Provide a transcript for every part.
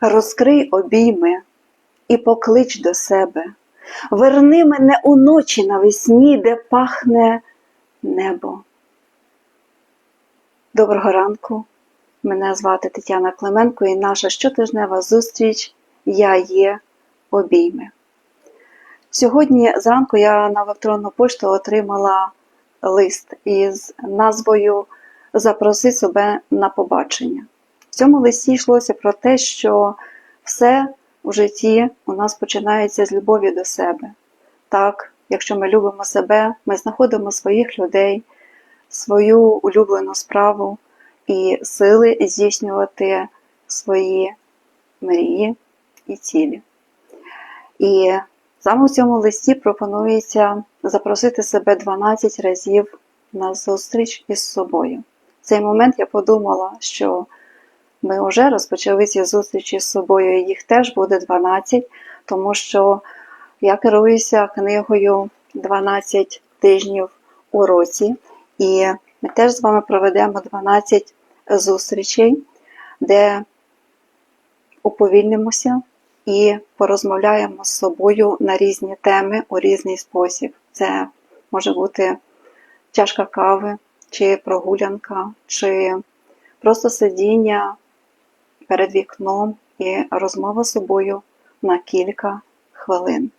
розкрий обійми і поклич до себе. Верни мене уночі навесні, де пахне небо. Доброго ранку. Мене звати Тетяна Клименко і наша щотижнева зустріч Я є обійми. Сьогодні зранку я на електронну пошту отримала лист із назвою Запроси себе на побачення. Цьому листі йшлося про те, що все в житті у нас починається з любові до себе. Так, якщо ми любимо себе, ми знаходимо своїх людей, свою улюблену справу і сили здійснювати свої мрії і цілі. І саме в цьому листі пропонується запросити себе 12 разів на зустріч із собою. В цей момент я подумала, що ми вже розпочали ці зустрічі з собою, і їх теж буде 12, тому що я керуюся книгою 12 тижнів у році, і ми теж з вами проведемо 12 зустрічей, де уповільнимося і порозмовляємо з собою на різні теми у різний спосіб. Це може бути чашка кави, чи прогулянка, чи просто сидіння перед вікном і розмова з собою на кілька хвилин.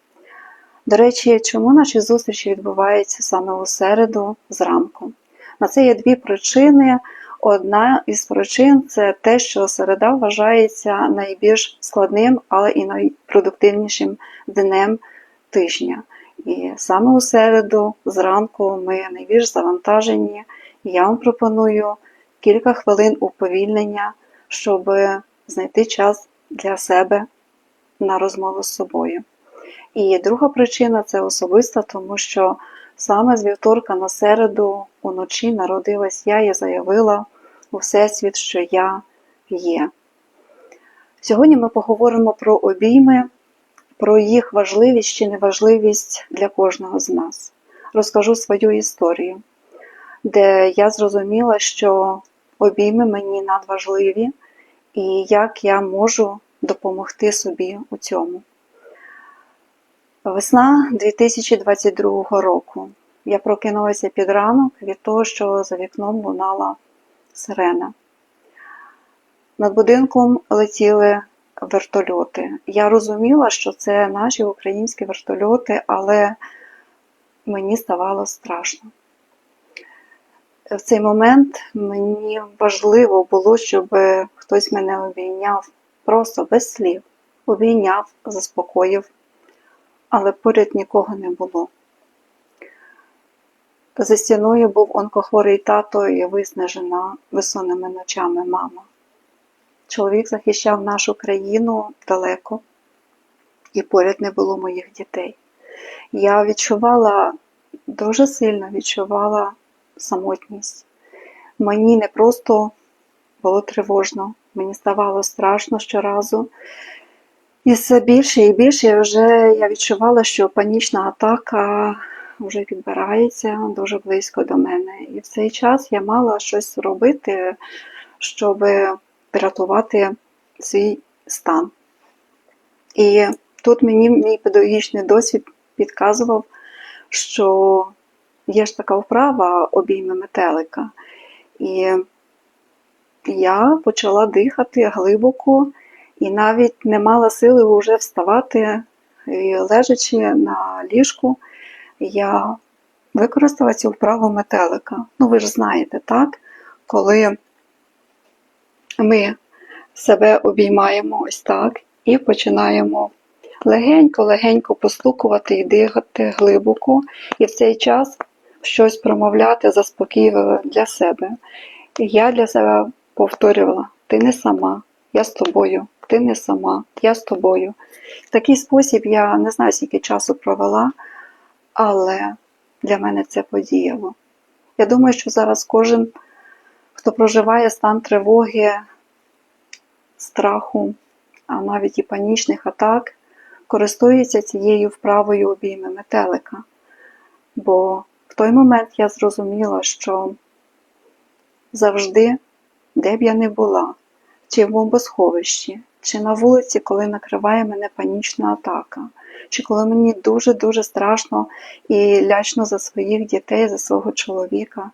До речі, чому наші зустрічі відбуваються саме у середу зранку? На це є дві причини. Одна із причин це те, що середа вважається найбільш складним, але і найпродуктивнішим днем тижня. І саме у середу зранку ми найбільш завантажені. Я вам пропоную кілька хвилин уповільнення, щоб знайти час для себе на розмову з собою. І друга причина це особиста, тому що саме з вівторка на середу уночі народилась я і заявила у Всесвіт, що я є. Сьогодні ми поговоримо про обійми, про їх важливість чи неважливість для кожного з нас. Розкажу свою історію, де я зрозуміла, що обійми мені надважливі, і як я можу допомогти собі у цьому. Весна 2022 року. Я прокинулася під ранок від того, що за вікном лунала сирена. Над будинком летіли вертольоти. Я розуміла, що це наші українські вертольоти, але мені ставало страшно. В цей момент мені важливо було, щоб хтось мене обійняв просто без слів, обійняв, заспокоїв, але поряд нікого не було. За стіною був онкохворий тато і виснажена висонними ночами мама. Чоловік захищав нашу країну далеко, і поряд не було моїх дітей. Я відчувала, дуже сильно відчувала самотність. Мені не просто було тривожно, мені ставало страшно щоразу. І все більше і більше вже я відчувала, що панічна атака вже підбирається дуже близько до мене. І в цей час я мала щось робити, щоб врятувати свій стан. І тут мені мій педагогічний досвід підказував, що є ж така вправа обійми метелика. І я почала дихати глибоко і навіть не мала сили вже вставати, і лежачи на ліжку, я використала цю вправу метелика. Ну, ви ж знаєте, так? Коли ми себе обіймаємо ось так і починаємо легенько-легенько постукувати і дихати глибоко, і в цей час щось промовляти заспокійливо для себе. І я для себе повторювала: ти не сама, я з тобою, ти не сама, я з тобою. В такий спосіб я не знаю, скільки часу провела, але для мене це подіяло. Я думаю, що зараз кожен, хто проживає стан тривоги, страху, а навіть і панічних атак, користується цією вправою обійми метелика. Бо той момент я зрозуміла, що завжди, де б я не була, чи в бомбосховищі, чи на вулиці, коли накриває мене панічна атака, чи коли мені дуже-дуже страшно і лячно за своїх дітей, за свого чоловіка,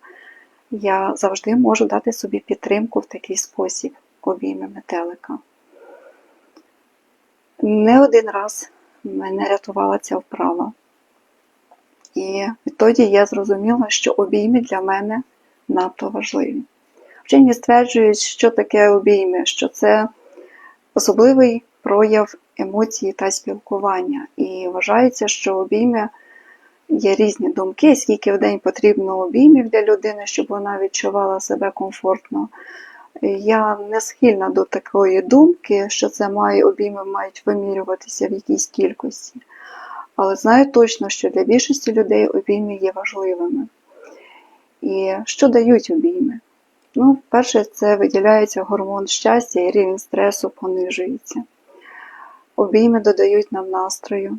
я завжди можу дати собі підтримку в такий спосіб обійми метелика. Не один раз мене рятувала ця вправа. І відтоді я зрозуміла, що обійми для мене надто важливі. Вчені стверджують, що таке обійми, що це особливий прояв емоції та спілкування. І вважається, що обійми є різні думки, скільки в день потрібно обіймів для людини, щоб вона відчувала себе комфортно. Я не схильна до такої думки, що це має обійми мають вимірюватися в якійсь кількості. Але знаю точно, що для більшості людей обійми є важливими. І що дають обійми? Ну, перше, це виділяється гормон щастя і рівень стресу понижується. Обійми додають нам настрою,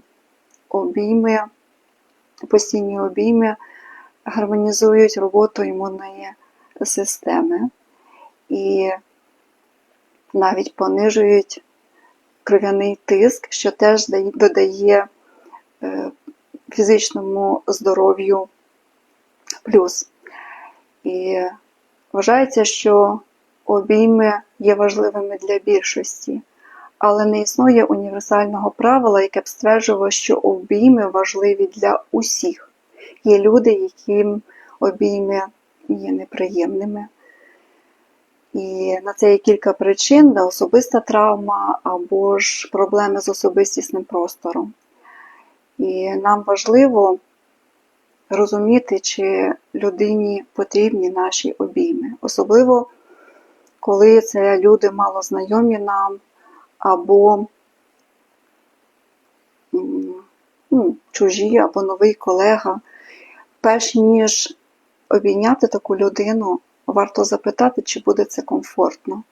обійми, постійні обійми гармонізують роботу імунної системи і навіть понижують кров'яний тиск, що теж додає фізичному здоров'ю плюс. І вважається, що обійми є важливими для більшості, але не існує універсального правила, яке б стверджувало, що обійми важливі для усіх. Є люди, яким обійми є неприємними. І на це є кілька причин, особиста травма або ж проблеми з особистісним простором. І нам важливо розуміти, чи людині потрібні наші обійми. Особливо, коли це люди мало знайомі нам, або ну, чужі, або новий колега. Перш ніж обійняти таку людину, варто запитати, чи буде це комфортно.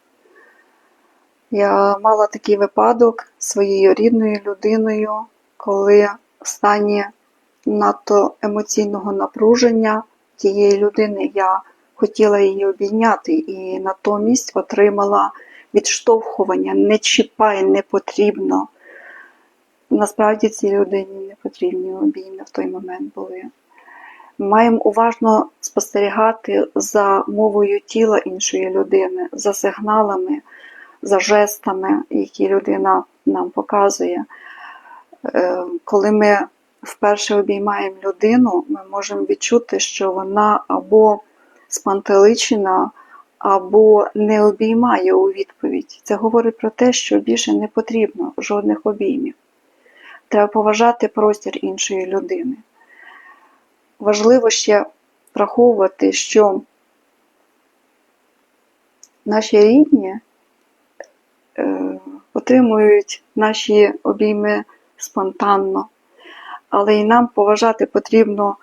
Я мала такий випадок своєю рідною людиною, коли в стані надто емоційного напруження тієї людини я хотіла її обійняти і натомість отримала відштовхування, не чіпай, не потрібно. Насправді цій людині не потрібні обійми в той момент були. Маємо уважно спостерігати за мовою тіла іншої людини, за сигналами, за жестами, які людина нам показує. Е, коли ми вперше обіймаємо людину, ми можемо відчути, що вона або спантеличена, або не обіймає у відповідь. Це говорить про те, що більше не потрібно жодних обіймів. Треба поважати простір іншої людини. Важливо ще враховувати, що наші рідні е, отримують наші обійми спонтанно, але і нам поважати потрібно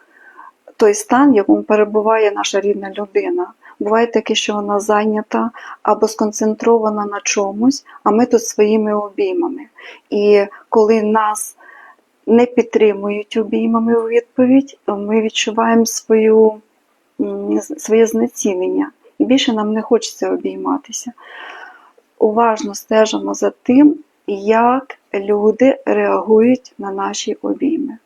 той стан, в якому перебуває наша рідна людина. Буває таке, що вона зайнята або сконцентрована на чомусь, а ми тут своїми обіймами. І коли нас не підтримують обіймами у відповідь, ми відчуваємо свою, своє знецінення. І більше нам не хочеться обійматися. Уважно стежимо за тим, як люди реагують на наші обійми.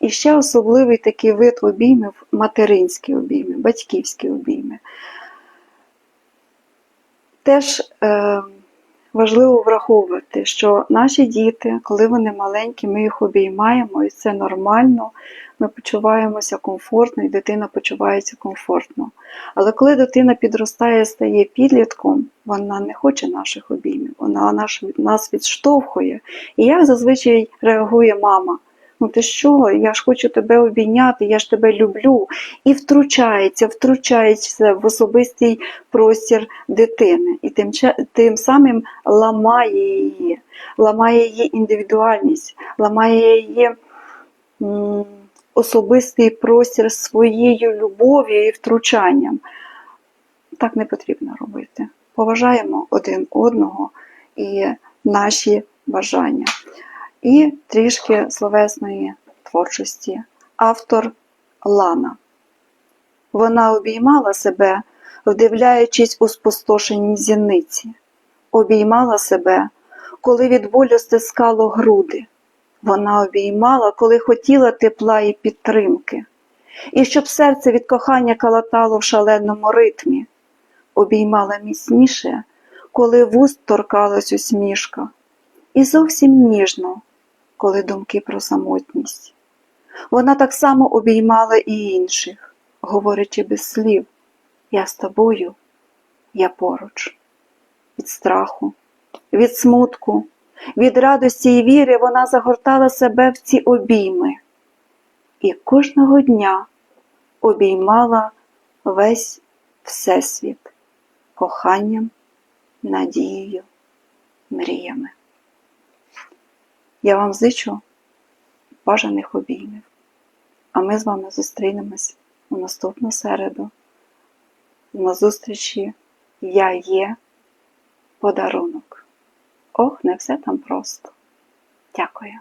І ще особливий такий вид обіймів материнські обійми, батьківські обійми. Теж е, важливо враховувати, що наші діти, коли вони маленькі, ми їх обіймаємо, і це нормально, ми почуваємося комфортно, і дитина почувається комфортно. Але коли дитина підростає, стає підлітком, вона не хоче наших обіймів, вона наш, нас відштовхує. І як зазвичай реагує мама? Ну ти що? Я ж хочу тебе обійняти, я ж тебе люблю. І втручається, втручається в особистий простір дитини. І тим, тим самим ламає її, ламає її індивідуальність, ламає її м, особистий простір своєю любов'ю і втручанням. Так не потрібно робити. Поважаємо один одного і наші бажання. І трішки словесної творчості. Автор Лана. Вона обіймала себе, вдивляючись у спустошені зіниці, обіймала себе, коли від болю стискало груди. Вона обіймала, коли хотіла тепла і підтримки, і щоб серце від кохання калатало в шаленому ритмі, обіймала міцніше, коли вуст торкалась усмішка, і зовсім ніжно, коли думки про самотність. Вона так само обіймала і інших, говорячи без слів Я з тобою, я поруч. Від страху, від смутку, від радості і віри вона загортала себе в ці обійми і кожного дня обіймала весь Всесвіт коханням, надією, мріями. Я вам зичу бажаних обіймів, а ми з вами зустрінемось у наступну середу на зустрічі Я є подарунок. Ох, не все там просто. Дякую.